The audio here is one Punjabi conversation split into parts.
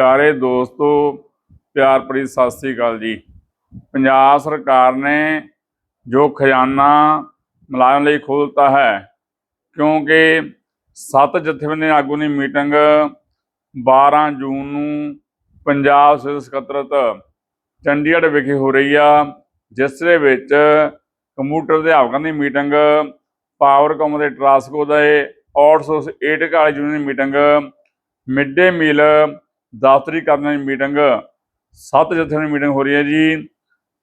ਪਿਆਰੇ ਦੋਸਤੋ, ਪਿਆਰ ਭਰੀ ਸਤਿ ਸ੍ਰੀ ਅਕਾਲ ਜੀ। ਪੰਜਾਬ ਸਰਕਾਰ ਨੇ ਜੋ ਖਜ਼ਾਨਾ ਮੁਲਾਜ਼ਮ ਲਈ ਖੋਲ੍ਹਤਾ ਹੈ, ਕਿਉਂਕਿ ਸੱਤ ਜਥੇਬੰਦੀਆਂ ਆਗੂ ਦੀ ਮੀਟਿੰਗ 12 ਜੂਨ ਨੂੰ ਪੰਜਾਬ ਸਿਵਲ ਸਕੱਤਰਤ ਚੰਡੀਗੜ੍ਹ ਵਿਖੇ ਹੋ ਰਹੀ ਆ, ਜਿਸ ਦੇ ਵਿੱਚ ਕੰਪਿਊਟਰ ਅਧਿਆਪਕਾਂ ਦੀ ਮੀਟਿੰਗ ਪਾਵਰਕਾਮ ਦੇ ਟਰਾਂਸਕੋ ਦੇ ਆਊਟਸੋਰਸ 8 ਕਾਲਜ ਯੂਨੀਅਨ ਦੀ ਮੀਟਿੰਗ ਮਿਡ ਡੇ ਮੀਲ ਦਫ਼ਤਰੀ ਕਰਨਾ ਦੀ ਮੀਟਿੰਗ, ਸੱਤ ਜਥਿਆਂ ਦੀ ਮੀਟਿੰਗ ਹੋ ਰਹੀ ਹੈ ਜੀ,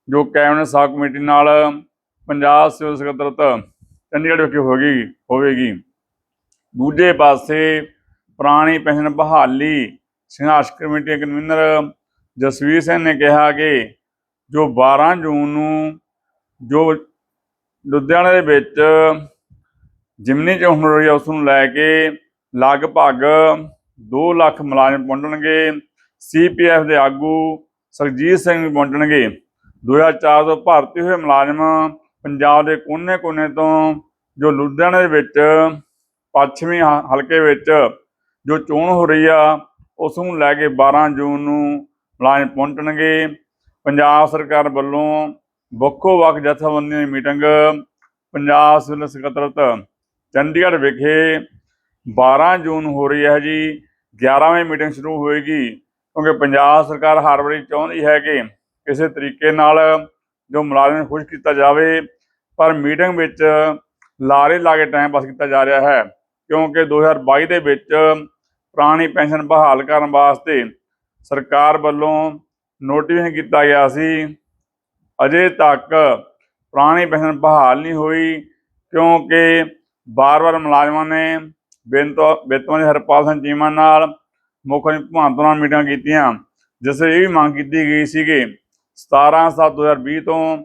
ਜੋ ਕੈਬਨਿਟ ਸਾਬ ਕਮੇਟੀ ਨਾਲ ਪੰਜਾਬ ਸਿਵਲ ਸਕੱਤਰਤ ਚੰਡੀਗੜ੍ਹ ਵਿਖੇ ਹੋਗੀ ਹੋਵੇਗੀ। ਦੂਜੇ ਪਾਸੇ ਪੁਰਾਣੀ ਪਹਿਨ ਬਹਾਲੀ ਸੰਘਰਸ਼ ਕਮੇਟੀ ਕਨਵੀਨਰ ਜਸਵੀਰ ਸਿੰਘ ਨੇ ਕਿਹਾ ਕਿ ਜੋ 12 ਜੂਨ ਨੂੰ ਜੋ ਲੁਧਿਆਣੇ ਦੇ ਵਿੱਚ ਜਿਮਨੀ ਚੋਣ ਹੋ ਰਹੀ ਹੈ ਉਸ ਨੂੰ ਲੈ ਕੇ ਲਗਭਗ 2 ਲੱਖ ਮੁਲਾਜ਼ਮ ਪਹੁੰਚਣਗੇ ਸੀਪੀਐਫ ਦੇ ਆਗੂ ਸਰਜੀਤ ਸਿੰਘ ਵੀ ਪਹੁੰਚਣਗੇ। 2004 ਤੋਂ ਭਰਤੀ ਹੋਏ ਮੁਲਾਜ਼ਮ ਪੰਜਾਬ ਦੇ ਕੋਨੇ-ਕੋਨੇ ਤੋਂ, ਜੋ ਲੁਧਿਆਣੇ ਦੇ ਵਿੱਚ, ਪੱਛਮੀ ਹ- ਹਲਕੇ ਵਿੱਚ ਜੋ ਚੋਣ ਹੋ ਰਹੀ ਆ ਉਸ ਨੂੰ ਲੈ ਕੇ 12 ਜੂਨ ਨੂੰ ਮੁਲਾਜ਼ਮ ਪਹੁੰਚਣਗੇ। ਪੰਜਾਬ ਸਰਕਾਰ ਵੱਲੋਂ ਵੱਖੋ ਵੱਖ ਜਥੇਬੰਦੀਆਂ ਦੀ ਮੀਟਿੰਗ ਪੰਜਾਬ ਸਿਵਲ ਸਕੱਤਰਤ ਚੰਡੀਗੜ੍ਹ ਵਿਖੇ 12 ਜੂਨ ਹੋ ਰਹੀ ਹੈ ਜੀ। 11ਵੀਂ ਮੀਟਿੰਗ ਸ਼ੁਰੂ ਹੋਏਗੀ, ਕਿਉਂਕਿ ਪੰਜਾਬ ਸਰਕਾਰ ਹਰ ਵਾਰੀ ਚਾਹੁੰਦੀ ਹੈ ਕਿ ਕਿਸੇ ਤਰੀਕੇ ਨਾਲ ਜੋ ਮੁਲਾਜ਼ਮ ਨੂੰ ਖੁਸ਼ ਕੀਤਾ ਜਾਵੇ, ਪਰ ਮੀਟਿੰਗ ਵਿੱਚ ਲਾਰੇ ਲਾ ਕੇ ਟਾਈਮ ਪਾਸ ਕੀਤਾ ਜਾ ਰਿਹਾ ਹੈ, ਕਿਉਂਕਿ 2022 ਦੇ ਵਿੱਚ ਪੁਰਾਣੀ ਪੈਨਸ਼ਨ ਬਹਾਲ ਕਰਨ ਵਾਸਤੇ ਸਰਕਾਰ ਵੱਲੋਂ ਨੋਟੀਫਿਕੇਸ਼ਨ ਕੀਤਾ ਗਿਆ ਸੀ। ਅਜੇ ਤੱਕ ਪੁਰਾਣੀ ਪੈਨਸ਼ਨ ਬਹਾਲ ਨਹੀਂ ਹੋਈ, ਕਿਉਂਕਿ ਬਾਰ-ਬਾਰ ਮੁਲਾਜ਼ਮਾਂ ਨੇ ਬੇਨਤੋ ਬੇਤਵਾਂ ਦੇ ਹਰਪਾਲ ਸਿੰਘ ਚੀਮਾ ਨਾਲ ਮੁੱਖ ਮੰਤਰੀ ਭਗਵੰਤ ਮਾਨ ਮੀਟਿੰਗਾਂ ਕੀਤੀਆਂ, ਜਿਸ ਵਿੱਚ ਇਹ ਵੀ ਮੰਗ ਕੀਤੀ ਗਈ ਸੀ ਕਿ 17 ਸੱਤ 2020 ਤੋਂ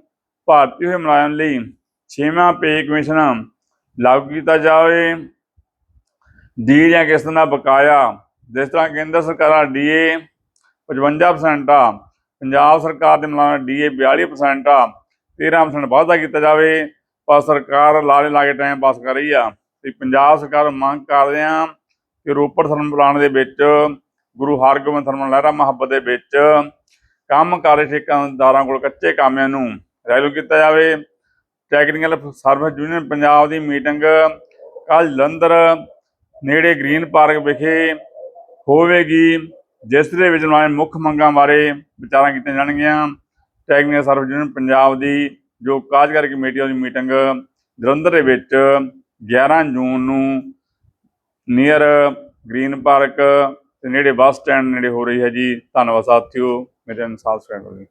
ਭਾਰਤੀ ਹੋਏ ਮੁਲਾਜ਼ਮ ਲਈ ਛੇਵਾਂ ਪੇ ਕਮਿਸ਼ਨ ਲਾਗੂ ਕੀਤਾ ਜਾਵੇ ਡੀ ਜਾਂ ਕਿਸ ਦਾ ਬਕਾਇਆ। ਜਿਸ ਤਰ੍ਹਾਂ ਕੇਂਦਰ ਸਰਕਾਰਾਂ ਦਾ ਡੀਏ 55% ਆ, ਪੰਜਾਬ ਸਰਕਾਰ ਦੇ ਮੁਲਾਜ਼ਮ ਡੀਏ 42% ਆ 13% ਵਾਧਾ ਕੀਤਾ ਜਾਵੇ, ਪਰ ਸਰਕਾਰ ਲਾਰੇ ਲਾ ਕੇ ਟਾਈਮ ਪਾਸ ਕਰ ਰਹੀ ਆ। ਤੇ ਪੰਜਾਬ ਸਰਕਾਰ ਮੰਗ ਕਰਦੇ ਆ ਕਿ ਰੋਪੜ ਥਰਮਲ ਪਲਾਂਟ ਦੇ ਵਿੱਚ ਗੁਰੂ ਹਰਗੋਬਿੰਦ ਥਰਮਲ ਲਹਿਰਾ ਮੁਹੱਬਤ ਦੇ ਵਿੱਚ ਕੰਮ ਕਰ ਰਹੇ ਠੇਕੇਦਾਰਾਂ ਕੋਲ ਕੱਚੇ ਕਾਮਿਆਂ ਨੂੰ ਰੈਲੂ ਕੀਤਾ ਜਾਵੇ। ਟੈਕਨੀਕਲ ਸਰਵਿਸ ਯੂਨੀਅਨ ਪੰਜਾਬ ਦੀ ਮੀਟਿੰਗ ਕੱਲ ਜਲੰਧਰ ਨੇੜੇ ਗ੍ਰੀਨ ਪਾਰਕ ਵਿਖੇ ਹੋਵੇਗੀ ਜਿਸ ਦੇ ਵਿੱਚ ਉਹਨਾਂ ਮੁੱਖ ਮੰਗਾਂ ਬਾਰੇ ਵਿਚਾਰਾਂ ਕੀਤੀਆਂ ਜਾਣਗੀਆਂ। ਟੈਕਨੀਕਲ ਸਰਵਿਸ ਯੂਨੀਅਨ ਪੰਜਾਬ ਦੀ ਜੋ ਕਾਰਜਕਾਰੀ ਕਮੇਟੀ ਆ, ਮੀਟਿੰਗ ਜਲੰਧਰ ਦੇ ਵਿੱਚ 11 ਜੂਨ ਨੂੰ ਨੀਅਰ ਗ੍ਰੀਨ ਪਾਰਕ ਤੇ ਨੇੜੇ ਬੱਸ ਸਟੈਂਡ ਨੇੜੇ ਹੋ ਰਹੀ ਹੈ ਜੀ। ਧੰਨਵਾਦ ਸਾਥੀਓ। ਮੇਰੇ ਨਾਲ ਸਬਸਕ੍ਰਾਈਬ ਜੀ